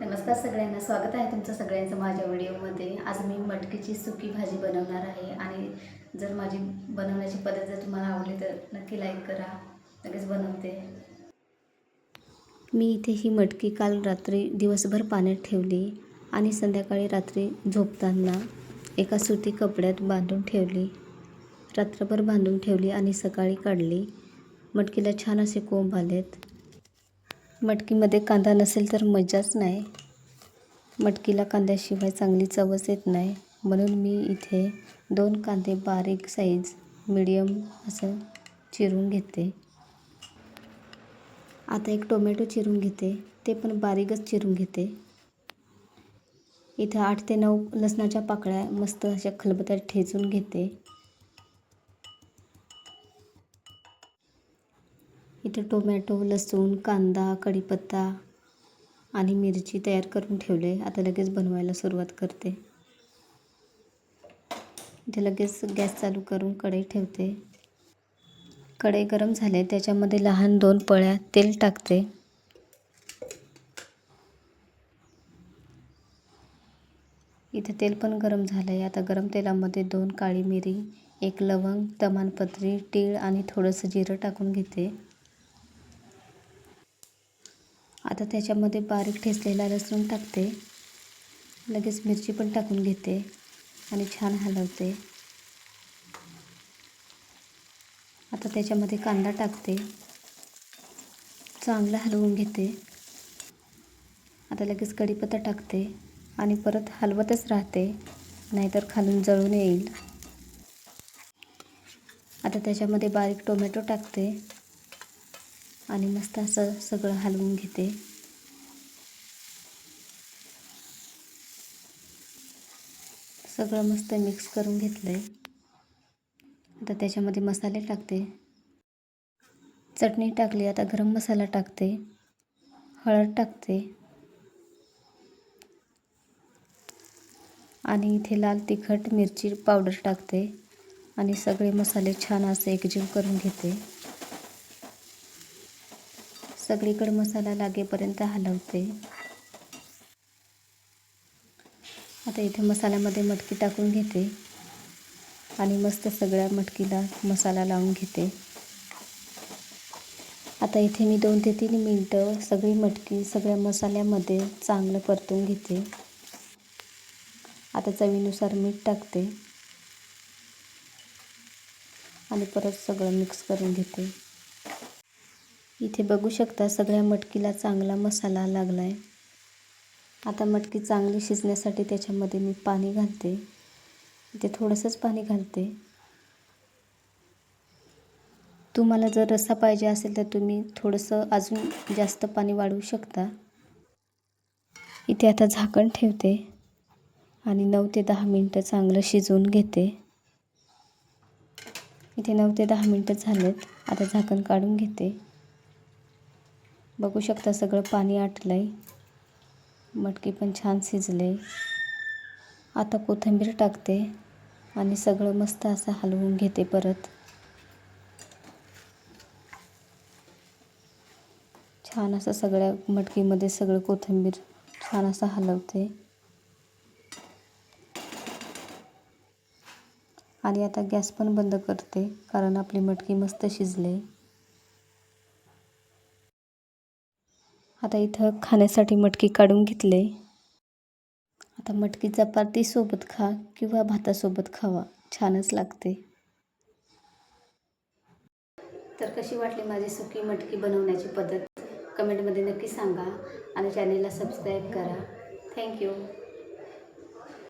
नमस्कार सगळ्यांना स्वागत आहे तुमचं सगळ्यांचं माझ्या व्हिडिओमध्ये. आज मी मटकीची सुकी भाजी बनवणार आहे आणि जर माझी बनवण्याची पद्धत जर तुम्हाला आवडली तर नक्की लाईक करा. लगेच बनवते. मी इथे ही मटकी काल रात्री दिवसभर पाण्यात ठेवली आणि संध्याकाळी रात्री झोपताना एका सुती कपड्यात बांधून ठेवली. रात्रभर बांधून ठेवली आणि सकाळी काढली. मटकीला छान असे कोंब आलेत. मटकीमध्ये कांदा नसेल तर मजाच नाही. मटकीला कांद्याशिवाय चांगली चवच येत नाही. म्हणून मी इथे दोन कांदे बारीक साईज मिडियम असं चिरून घेते. आता एक टोमॅटो चिरून घेते. ते पण बारीकच चिरून घेते. इथं आठ ते नऊ लसणाच्या पाकळ्या मस्त अशा खलबत्यात ठेचून घेते. इथे टोमॅटो लसूण कांदा कढीपत्ता आणि मिरची तयार करून ठेवले. आता लगेच बनवायला सुरुवात करते. इथे लगेच गॅस चालू करून कढई ठेवते. कढई गरम झाले त्याच्यामध्ये लहान दोन पळ्या तेल टाकते. इथे तेल पण गरम झालं आहे आता गरम तेलामध्ये दोन काळी मिरी एक लवंग तमानपत्री तीळ आणि थोडंसं जिरं टाकून घेते. आता त्याच्यामध्ये बारीक ठेचलेला लसूण टाकते. लगेच मिरची पण टाकून घेते आणि छान हलवते. आता त्याच्यामध्ये कांदा टाकते. चांगलं हलवून घेते. आता लगेच कढीपत्ता टाकते आणि परत हलवतच राहते. नाहीतर खालून जळून येईल. आता त्याच्यामध्ये बारीक टोमॅटो टाकते. आणि मस्त असं सगळं हलवून घेते. सगळं मस्त मिक्स करून घेतलं आहे आता त्याच्यामध्ये मसाले टाकते. चटणी टाकली आता गरम मसाला टाकते. हळद टाकते. आणि इथे लाल तिखट मिरची पावडर टाकते. आणि सगळे मसाले छान असे एकजीव करून घेते. सगळीकडे मसाला लागेपर्यंत हलवते. आता इथे मसाल्यामध्ये मटकी टाकून घेते. आणि मस्त सगळ्या मटकीला मसाला लावून घेते. आता इथे मी दोन ते तीन मिनटं सगळी मटकी सगळ्या मसाल्यामध्ये चांगलं परतून घेते. आता चवीनुसार मीठ टाकते. आणि परत सगळं मिक्स करून घेते. इथे बघू शकता सगळ्या मटकीला चांगला मसाला लागला आहे आता मटकी चांगली शिजण्यासाठी त्याच्यामध्ये मी पाणी घालते. इथे थोडंसंच पाणी घालते. तुम्हाला जर रस्सा पाहिजे असेल तर तुम्ही थोडंसं अजून जास्त पाणी वाढवू शकता. इथे आता झाकण ठेवते आणि नऊ ते दहा मिनटं चांगलं शिजवून घेते. इथे नऊ ते दहा मिनटं झालेत. आता झाकण काढून घेते. बघू शकता सगळं पाणी आटलं आहे मटकी पण छान शिजले आता कोथिंबीर टाकते आणि सगळं मस्त असं हलवून घेते परत. छान असं सगळ्या मटकीमध्ये सगळं कोथिंबीर छान असं हलवते. आणि आता गॅस पण बंद करते कारण आपली मटकी मस्त शिजले आता इथं खाण्यासाठी मटकी काढून घेतले. आता मटकी चपातीसोबत खा किंवा भातासोबत खावा. छानच लागते. तर कशी वाटली माझी सुकी मटकी बनवण्याची पद्धत? कमेंटमध्ये नक्की सांगा आणि चॅनेलला सबस्क्राईब करा. थँक्यू